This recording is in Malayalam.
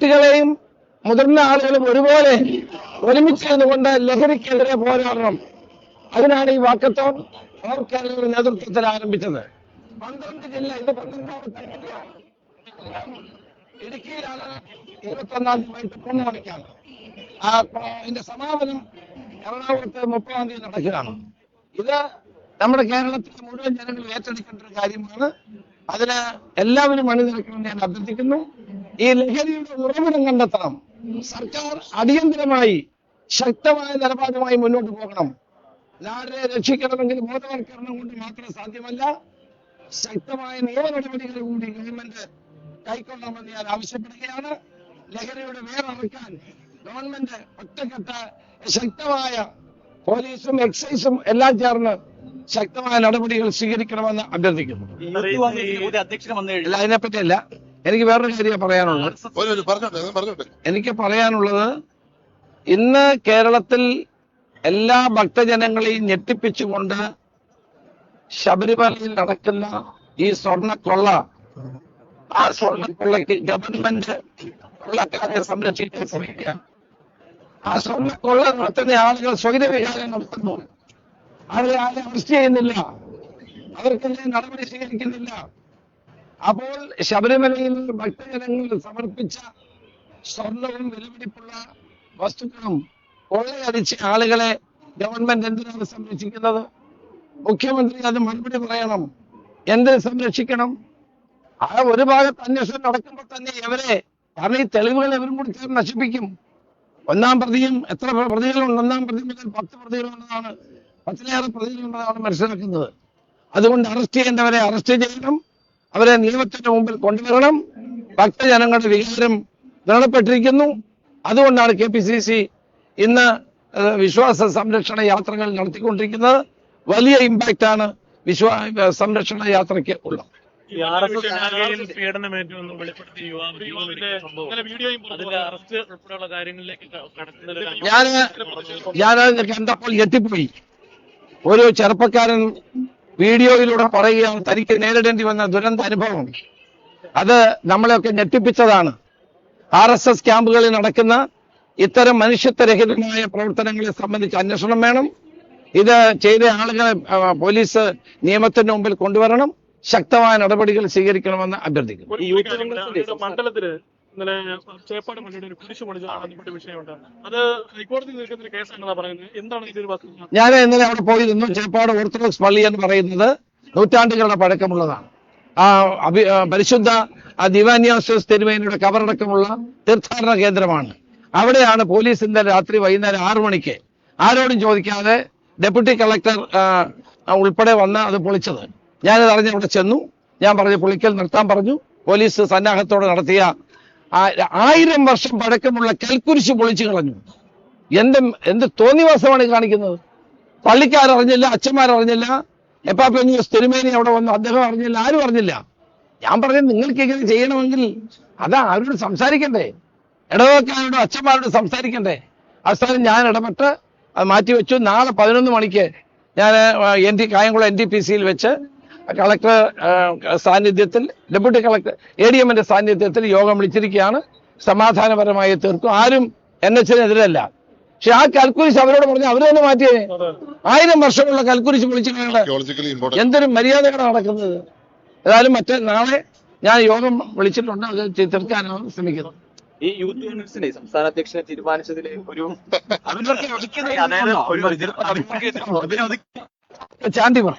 കുട്ടികളെയും മുതിർന്ന ആളുകളും ഒരുപോലെ ഒരുമിച്ച് നിന്നുകൊണ്ട് ലഹരിക്കെതിരെ പോരാടണം. അതിനാണ് ഈ വാക്കത്തോൺ കേരളയുടെ നേതൃത്വത്തിൽ ആരംഭിച്ചത്. പന്ത്രണ്ട് ജില്ല ഇത് പന്ത്രണ്ടാമത്തെ ഇടുക്കിയിലാണ് ഇരുപത്തൊന്നാം തീയതി വൈകിട്ട് മണിക്കാണ്. ആ അതിന്റെ സമാപനം എറണാകുളത്ത് മുപ്പതാം തീയതി നടക്കുകയാണ്. ഇത് നമ്മുടെ കേരളത്തിലെ മുഴുവൻ ജനങ്ങൾ ഏറ്റെടുക്കേണ്ട ഒരു കാര്യമാണ്. അതിന് എല്ലാവരും അണിനിരക്കണമെന്ന് ഞാൻ അഭ്യർത്ഥിക്കുന്നു. ഈ ലഹരിയുടെ ഉറവിടം കണ്ടെത്തണം. സർക്കാർ അടിയന്തരമായി ശക്തമായ നിലപാടുമായി മുന്നോട്ട് പോകണം. നാടിനെ രക്ഷിക്കണമെങ്കിൽ ബോധവൽക്കരണം കൊണ്ട് മാത്രം സാധ്യമല്ല ശക്തമായ നിയമ നടപടികൾ കൂടി ഗവൺമെന്റ് കൈക്കൊള്ളണമെന്ന് ഞാൻ ആവശ്യപ്പെടുകയാണ്. ലഹരിയുടെ വേററക്കാൻ ഗവൺമെന്റ് ഒറ്റക്കെട്ട ശക്തമായ പോലീസും എക്സൈസും എല്ലാം ചേർന്ന് ശക്തമായ നടപടികൾ സ്വീകരിക്കണമെന്ന് അഭ്യർത്ഥിക്കുന്നു. അല്ല അതിനെപ്പറ്റിയല്ല. എനിക്ക് വേറൊരു കാര്യം പറയാനുള്ളത്. എനിക്ക് പറയാനുള്ളത് ഇന്ന് കേരളത്തിൽ എല്ലാ ഭക്തജനങ്ങളെയും ഞെട്ടിപ്പിച്ചുകൊണ്ട് ശബരിമലയിൽ നടക്കുന്ന ഈ സ്വർണക്കൊള്ള ആ സ്വർണക്കൊള്ളയ്ക്ക് ഗവൺമെന്റ് കൊള്ളക്കാരെ സംരക്ഷിക്കാൻ ശ്രമിക്കുക. ആ സ്വർണക്കൊള്ള നടത്തുന്ന ആളുകൾ സ്വൈരവിഹാരം നടത്തുന്നു. അവരെ ആരും അറസ്റ്റ് ചെയ്യുന്നില്ല. അവർക്കെതിരെ നടപടി സ്വീകരിക്കുന്നില്ല. അപ്പോൾ ശബരിമലയിൽ ഭക്തജനങ്ങൾ സമർപ്പിച്ച സ്വർണവും വിലപിടിപ്പുള്ള വസ്തുക്കളും കൊള്ളയടിച്ച ആളുകളെ ഗവൺമെന്റ് എന്തിനാണ് സംരക്ഷിക്കുന്നത്? മുഖ്യമന്ത്രി അത് മറുപടി പറയണം. എന്ത് സംരക്ഷിക്കണം? ആ ഒരു ഭാഗത്ത് അന്വേഷണം നടക്കുമ്പോൾ തന്നെ ഇവരെ കാരണം ഈ തെളിവുകൾ ഇവരും കൂടി ചേർന്ന് നശിപ്പിക്കും. ഒന്നാം പ്രതിയും എത്ര പ്രതികളുണ്ട്? ഒന്നാം പ്രതി മുതൽ പത്ത് പ്രതികളുണ്ടെന്നാണ് പത്തിലേറെ പ്രതികളുണ്ടെന്നാണ് മനസ്സിലാക്കുന്നത്. അതുകൊണ്ട് അറസ്റ്റ് ചെയ്യേണ്ടവരെ അറസ്റ്റ് ചെയ്യണം. അവരെ നിയമത്തിന്റെ മുമ്പിൽ കൊണ്ടുവരണം. ഭക്തജനങ്ങളുടെ വികാരം ദൃഢപ്പെട്ടിരിക്കുന്നു അതുകൊണ്ടാണ് കെ പി സി സി ഇന്ന് വിശ്വാസ സംരക്ഷണ യാത്രകൾ നടത്തിക്കൊണ്ടിരിക്കുന്നത്. വലിയ ഇമ്പാക്റ്റ് ആണ് വിശ്വാസ സംരക്ഷണ യാത്രയ്ക്ക് ഉള്ളത്. ഞാൻ ഞാനത് കണ്ടപ്പോൾ ഞെട്ടിപ്പോയി. ഒരു ചെറുപ്പക്കാരൻ വീഡിയോയിലൂടെ പറയുകയാണ് തനിക്ക് നേരിടേണ്ടി വന്ന ദുരന്ത അനുഭവം. അത് നമ്മളെയൊക്കെ ഞെട്ടിപ്പിച്ചതാണ്. ആർ എസ് എസ് ക്യാമ്പുകളിൽ നടക്കുന്ന ഇത്തരം മനുഷ്യത്വരഹിതമായ പ്രവർത്തനങ്ങളെ സംബന്ധിച്ച് അന്വേഷണം വേണം. ഇത് ചെയ്ത ആളുകളെ പോലീസ് നിയമത്തിന്റെ മുമ്പിൽ കൊണ്ടുവരണം. ശക്തമായ നടപടികൾ സ്വീകരിക്കണമെന്ന് അഭ്യർത്ഥിക്കുന്നു. ഇന്നലെ ചേപ്പാട് പള്ളിയുടെ ഒരു കുരിശ് ബന്ധപ്പെട്ട വിഷയമുണ്ട്. അത് ഹൈക്കോടതി നിൽക്കുന്ന ഒരു കേസാണെന്നാ പറയുന്നത്? എന്താണ് ഇതൊരു വസ്തുത ഞാൻ ഇന്നലെ അവിടെ പോയിരുന്നു ചേപ്പാട് ഓർത്തഡോക്സ് പള്ളി എന്ന് പറയുന്നത് നൂറ്റാണ്ടുകളുടെ പഴക്കമുള്ളതാണ്. ആ അഭി ആ, പരിശുദ്ധ ആ ദിവാന്യാസോസ് തിരുമേനിയുടെ കവറടക്കമുള്ള തീർത്ഥാടന കേന്ദ്രമാണ്. അവിടെയാണ് പോലീസ് ഇന്നലെ രാത്രി വൈകുന്നേരം ആറു മണിക്ക് ആരോടും ചോദിക്കാതെ ഡെപ്യൂട്ടി കളക്ടർ ഉൾപ്പെടെ വന്ന് അത് പൊളിച്ചത്. ഞാനത് അറിഞ്ഞ് അവിടെ ചെന്നു. ഞാൻ പറഞ്ഞു പൊളിക്കൽ നിർത്താൻ പറഞ്ഞു. പോലീസ് സന്നാഹത്തോടെ നടത്തിയ ആയിരം വർഷം പഴക്കമുള്ള കൽക്കുരിശ് പൊളിച്ചു കളഞ്ഞു. എന്ത് എന്ത് തോന്നിവാസമാണ് കാണിക്കുന്നത്? പള്ളിക്കാരറിഞ്ഞില്ല അച്ഛന്മാരറിഞ്ഞില്ല എപ്പാപ്പന്യൂസ് തിരുമേനി അവിടെ വന്നു അദ്ദേഹം അറിഞ്ഞില്ല ആരും അറിഞ്ഞില്ല. ഞാൻ പറഞ്ഞത് നിങ്ങൾക്ക് ഇങ്ങനെ ചെയ്യണമെങ്കിൽ അതാ ആരോട് സംസാരിക്കണ്ടേ? ഇടവക്കാരോടും അച്ഛന്മാരോട് സംസാരിക്കണ്ടേ? അവസാനം ഞാൻ ഇടപെട്ട് അത് മാറ്റി വെച്ചു നാളെ പതിനൊന്ന് മണിക്ക് ഞാൻ N T Kayamkulam N T P സിയിൽ വെച്ച് കളക്ടർ സാന്നിധ്യത്തിൽ ഡെപ്യൂട്ടി കളക്ടർ എ ഡി എമ്മിന്റെ സാന്നിധ്യത്തിൽ യോഗം വിളിച്ചിരിക്കുകയാണ്. സമാധാനപരമായി തീർക്കും. ആരും എൻ എച്ചിനെതിരല്ല. പക്ഷെ ആ കൽക്കുരിശ് അവരോട് പറഞ്ഞു അവർ തന്നെ മാറ്റിയേ. ആയിരം വർഷമുള്ള കൽക്കുരിശ് ഇമ്പോർട്ടന്റ് എന്തൊരു മര്യാദകളാണ് നടക്കുന്നത്. ഏതായാലും മറ്റേ നാളെ ഞാൻ യോഗം വിളിച്ചിട്ടുണ്ട്. അത് തീർക്കാനാണ് ശ്രമിക്കുന്നത് ഈ യൂത്ത് കോൺഗ്രസിനെ സംസ്ഥാന അധ്യക്ഷനെ തീരുമാനിച്ചതിൽ ഒരു ചാണ്ടി പറ.